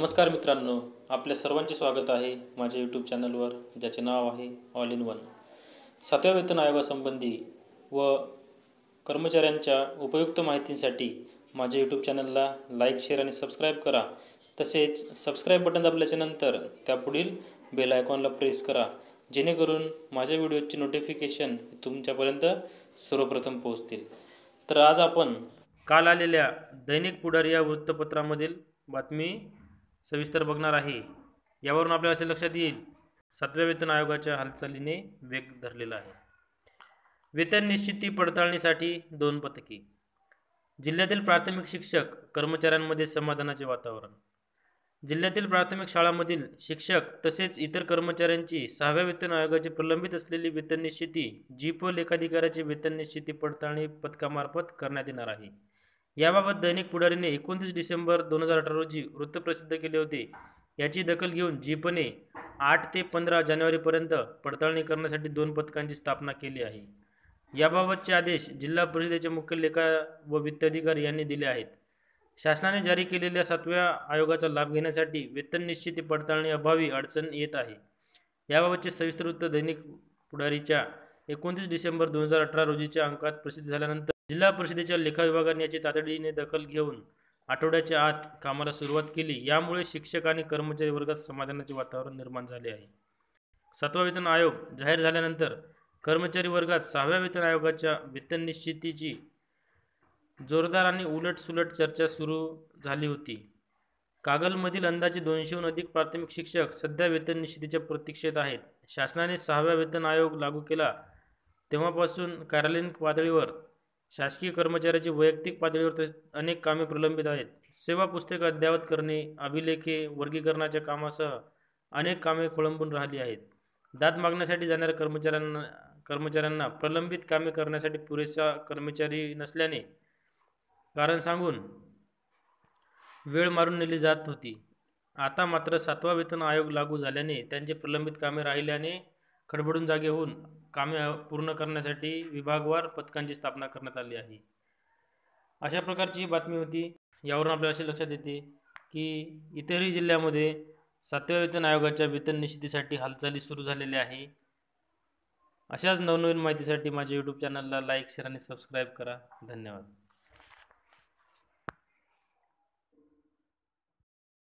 नमस्कार मित्रांनो आपल्या सर्वांचे स्वागत आहे माझ्या यूट्यूब चॅनलवर ज्याचे नाव आहे ऑल इन वन सातव्या वेतन आयोगासंबंधी व कर्मचाऱ्यांच्या उपयुक्त माहितीसाठी माझ्या यूट्यूब चॅनलला लाईक शेअर आणि सबस्क्राईब करा. तसेच सबस्क्राईब बटन दाबल्याच्यानंतर त्यापुढील बेल आयकॉनला प्रेस करा जेणेकरून माझ्या व्हिडिओची नोटिफिकेशन तुमच्यापर्यंत सर्वप्रथम पोहोचतील. तर आज आपण काल आलेल्या दैनिक पुढारी या वृत्तपत्रामधील बातमी सविस्तर बघणार आहे. यावरून आपल्याला असे लक्षात येईल सातव्या वेतन आयोगाच्या हालचालीने वेग धरलेला आहे. वेतन निश्चिती पडताळणीसाठी दोन पथके. जिल्ह्यातील प्राथमिक शिक्षक कर्मचाऱ्यांमध्ये समाधानाचे वातावरण. जिल्ह्यातील प्राथमिक शाळांमधील शिक्षक तसेच इतर कर्मचाऱ्यांची सहाव्या वेतन आयोगाची प्रलंबित असलेली वेतन निश्चिती जीप लेखाधिकाऱ्याची वेतन निश्चिती पडताळणी पथकामार्फत करण्यात येणार आहे. याबाबत दैनिक पुढारीने एकोणतीस डिसेंबर दोन हजार अठरा रोजी वृत्त प्रसिद्ध केले होते. याची दखल घेऊन जीपने आठ ते पंधरा जानेवारीपर्यंत पडताळणी करण्यासाठी दोन पथकांची स्थापना केली आहे. याबाबतचे आदेश जिल्हा परिषदेचे मुख्य लेखा व वित्त अधिकारी यांनी दिले आहेत. शासनाने जारी केलेल्या सातव्या आयोगाचा लाभ घेण्यासाठी वेतन निश्चिती पडताळणी अभावी अडचण येत आहे. याबाबतचे सविस्तर वृत्त दैनिक पुढारीच्या एकोणतीस डिसेंबर दोन हजार अठरा रोजीच्या अंकात प्रसिद्ध झाल्यानंतर जिल्हा परिषदेच्या लेखा विभागाने याची तातडीने दखल घेऊन आठवड्याच्या आत कामाला सुरुवात केली. यामुळे शिक्षक आणि कर्मचारी वर्गात समाधानाचे वातावरण निर्माण झाले आहे. सातवा वेतन आयोग जाहीर झाल्यानंतर कर्मचारी वर्गात सहाव्या वेतन आयोगाच्या वेतन निश्चितीची जोरदार आणि उलटसुलट चर्चा सुरू झाली होती. कागलमधील अंदाजे दोनशेहून अधिक प्राथमिक शिक्षक सध्या वेतन निश्चितीच्या प्रतीक्षेत आहेत. शासनाने सहाव्या वेतन आयोग लागू केला तेव्हापासून कार्यालयीन पातळीवर शासकीय कर्मचाऱ्याची वैयक्तिक पातळीवर तसेच अनेक कामे प्रलंबित आहेत. सेवा पुस्तक अद्ययावत करणे अभिलेखे वर्गीकरणाच्या कामासह अनेक कामे खोळंबून राहिली आहेत. दाद मागण्यासाठी जाणाऱ्या कर्मचाऱ्यांना कर्मचाऱ्यांना प्रलंबित कामे करण्यासाठी पुरेसा कर्मचारी नसल्याने कारण सांगून वेळ मारून नेली जात होती. आता मात्र सातवा वेतन आयोग लागू झाल्याने त्यांचे प्रलंबित कामे राहिल्याने खडबडून जागे होऊन कामे पूर्ण करण्यासाठी विभागवार पथकांची स्थापना करण्यात आली आहे. अशा प्रकारची बातमी होती. यावरून आपल्याला असे लक्षात येते की इतरही जिल्ह्यामध्ये सातव्या वेतन आयोगाच्या वेतन निश्चितीसाठी हालचाली सुरू झालेल्या आहे. अशाच नवनवीन माहितीसाठी माझ्या यूट्यूब चॅनलला लाईक शेअर आणि सबस्क्राईब करा. धन्यवाद.